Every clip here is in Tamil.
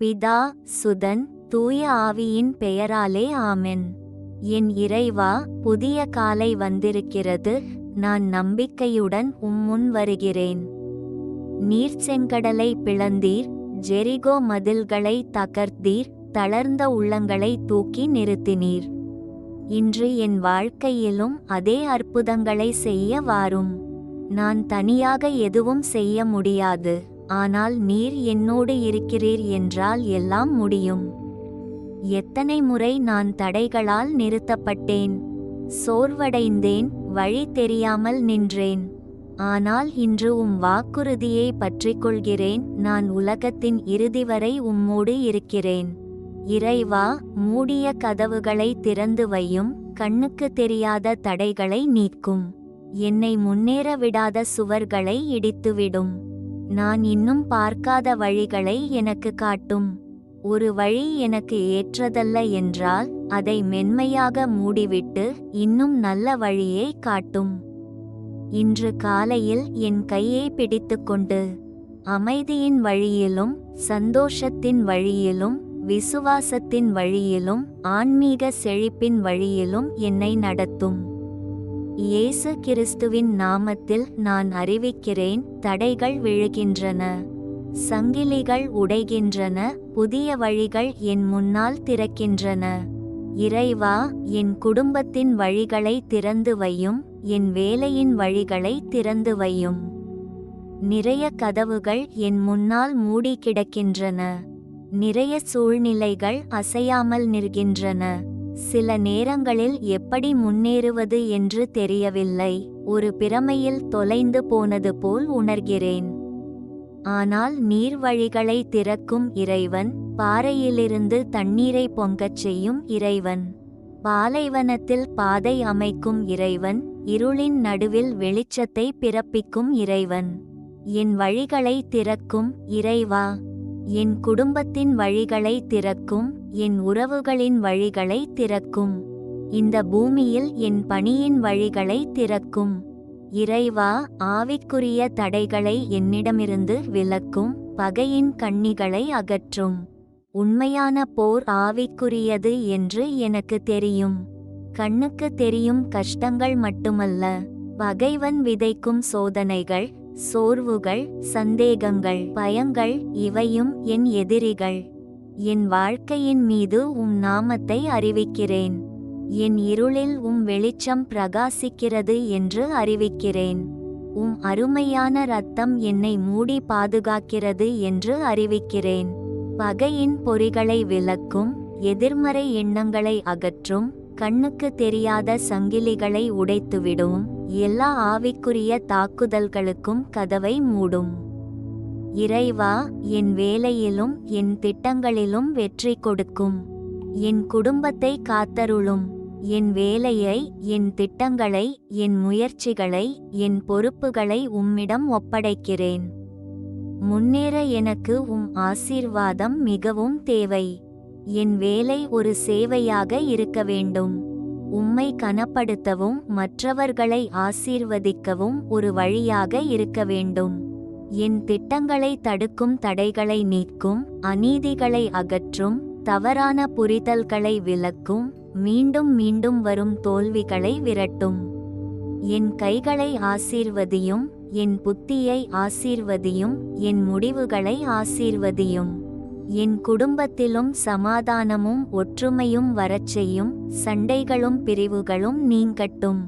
பிதா சுதன் தூய ஆவியின் பெயராலே ஆமென். என் இறைவா புதிய காலை வந்திருக்கிறது நான் நம்பிக்கையுடன் உம்முன் வருகிறேன். நீர் செங்கடலை பிளந்தீர் ஜெரிகோ மதில்களை தகர்த்தீர் தளர்ந்த உள்ளங்களை தூக்கி நிறுத்தினீர். இன்று என் வாழ்க்கையிலும் அதே அற்புதங்களை செய்ய வாரும். நான் தனியாக எதுவும் செய்ய முடியாது. ஆனால் நீர் என்னோடு இருக்கிறீர் என்றால் எல்லாம் முடியும். எத்தனை முறை நான் தடைகளால் நிறுத்தப்பட்டேன். சோர்வடைந்தேன் வழி தெரியாமல் நின்றேன். ஆனால் இன்று உம் வாக்குறுதியை பற்றிக்கொள்கிறேன். நான் உலகத்தின் இறுதி வரை உம்மோடு இருக்கிறேன். இறைவா மூடிய கதவுகளை திறந்து வையும் கண்ணுக்கு தெரியாத தடைகளை நீக்கும். என்னை முன்னேற விடாத சுவர்களை இடித்துவிடும். நான் இன்னும் பார்க்காத வழிகளை எனக்கு காட்டும். ஒரு வழி எனக்கு ஏற்றதல்ல என்றால் அதை மென்மையாக மூடிவிட்டு இன்னும் நல்ல வழியை காட்டும். இன்று காலையில் என் கையை பிடித்துக்கொண்டு அமைதியின் வழியிலும் சந்தோஷத்தின் வழியிலும் விசுவாசத்தின் வழியிலும் ஆன்மீக செழிப்பின் வழியிலும் என்னை நடத்தும். இயேசு கிறிஸ்துவின் நாமத்தில் நான் அறிவிக்கிறேன் தடைகள் விழுகின்றன சங்கிலிகள் உடைகின்றன புதிய வழிகள் என் முன்னால் திறக்கின்றன. இறைவா என் குடும்பத்தின் வழிகளை திறந்து வையும் என் வேலையின் வழிகளை திறந்து வையும். நிறைய கதவுகள் என் முன்னால் மூடி கிடக்கின்றன நிறைய சூழ்நிலைகள் அசையாமல் நிற்கின்றன. சில நேரங்களில் எப்படி முன்னேறுவது என்று தெரியவில்லை. ஒரு பிரமையில் தொலைந்து போனது போல் உணர்கிறேன். ஆனால் நீர்வழிகளை திறக்கும் இறைவன் பாறையிலிருந்து தண்ணீரை பொங்கச் செய்யும் இறைவன் பாலைவனத்தில் பாதை அமைக்கும் இறைவன் இருளின் நடுவில் வெளிச்சத்தை பிறப்பிக்கும் இறைவன். என் வழிகளை திறக்கும் இறைவா? என் குடும்பத்தின் வழிகளை திறக்கும் என் உறவுகளின் வழிகளை திறக்கும். இந்த பூமியில் என் பணியின் வழிகளை திறக்கும். இறைவா ஆவிக்குரிய தடைகளை என்னிடமிருந்து விலக்கும். பகையின் கண்ணிகளை அகற்றும். உண்மையான போர் ஆவிக்குரியது என்று எனக்கு தெரியும். கண்ணுக்கு தெரியும் கஷ்டங்கள் மட்டுமல்ல. பகைவன் விதைக்கும் சோதனைகள் சோர்வுகள் சந்தேகங்கள் பயங்கள் இவையும் என் எதிரிகள். என் வாழ்க்கையின் மீது உம் நாமத்தை அறிவிக்கிறேன். என் இருளில் உம் வெளிச்சம் பிரகாசிக்கிறது என்று அறிவிக்கிறேன். உம் அருமையான ரத்தம் என்னை மூடி பாதுகாக்கிறது என்று அறிவிக்கிறேன். பகையின் பொறிகளை விலக்கும் எதிர்மறை எண்ணங்களை அகற்றும் கண்ணுக்கு தெரியாத சங்கிலிகளை உடைத்துவிடும் எல்லா ஆவிக்குரிய தாக்குதல்களுக்கும் கதவை மூடும். இறைவா என் வேலையிலும் என் திட்டங்களிலும் வெற்றி கொடுக்கும். என் குடும்பத்தை காத்தருளும். என் வேலையை என் திட்டங்களை என் முயற்சிகளை என் பொறுப்புகளை உம்மிடம் ஒப்படைக்கிறேன். முன்னேற எனக்கு உம் ஆசீர்வாதம் மிகவும் தேவை. என் வேலை ஒரு சேவையாக இருக்க வேண்டும். உம்மை கனப்படுத்தவும் மற்றவர்களை ஆசீர்வதிக்கவும் ஒரு வழியாக இருக்க வேண்டும். என் திட்டங்களை தடுக்கும் தடைகளை நீக்கும் அநீதிகளை அகற்றும் தவறான புரிதல்களை விலக்கும் மீண்டும் மீண்டும் வரும் தோல்விகளை விரட்டும். என் கைகளை ஆசீர்வதியும் என் புத்தியை ஆசீர்வதியும் என் முடிவுகளை ஆசீர்வதியும். என் குடும்பத்திலும் சமாதானமும் ஒற்றுமையும் வரச் செய்யும் சண்டைகளும் பிரிவுகளும் நீங்கட்டும்.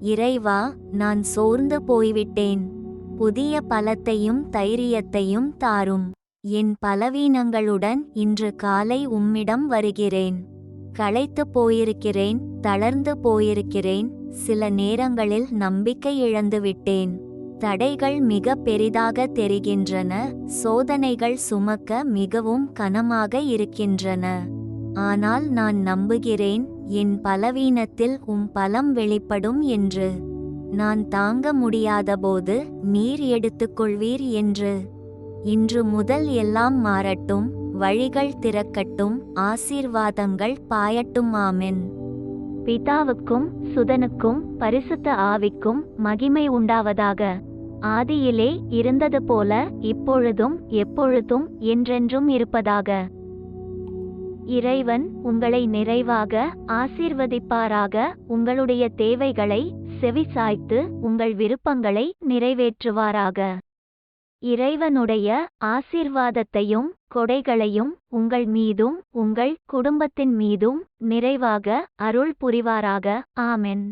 இறைவா நான் சோர்ந்து போய்விட்டேன். புதிய பலத்தையும் தைரியத்தையும் தாரும். என் பலவீனங்களுடன் இன்று காலை உம்மிடம் வருகிறேன். களைத்து போயிருக்கிறேன் தளர்ந்து போயிருக்கிறேன் சில நேரங்களில் நம்பிக்கை இழந்துவிட்டேன். தடைகள் மிக பெரிதாக தெரிகின்றன சோதனைகள் சுமக்க மிகவும் கனமாக இருக்கின்றன. ஆனால் நான் நம்புகிறேன் என் பலவீனத்தில் உம் பலம் வெளிப்படும் என்று. நான் தாங்க முடியாதபோது நீர் எடுத்துக்கொள்வீர் என்று. இன்று முதல் எல்லாம் மாறட்டும் வழிகள் திறக்கட்டும் ஆசீர்வாதங்கள் பாயட்டும் ஆமென் பிதாவுக்கும் சுதனுக்கும் பரிசுத்த ஆவிக்கும் மகிமை உண்டாவதாக. ஆதியிலே இருந்தது போல இப்பொழுதும் எப்பொழுதும் என்றென்றும் இருப்பதாக. இறைவன் உங்களை நிறைவாக ஆசீர்வதிப்பாராக உங்களுடைய தேவைகளை செவிசாய்த்து உங்கள் விருப்பங்களை நிறைவேற்றுவாராக. இறைவனுடைய ஆசீர்வாதத்தையும் கொடைகளையும் உங்கள் மீதும் உங்கள் குடும்பத்தின் மீதும் நிறைவாக அருள் புரிவாராக. ஆமென்.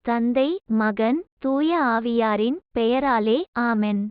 தந்தை மகன் தூய ஆவியாரின் பெயராலே ஆமென்.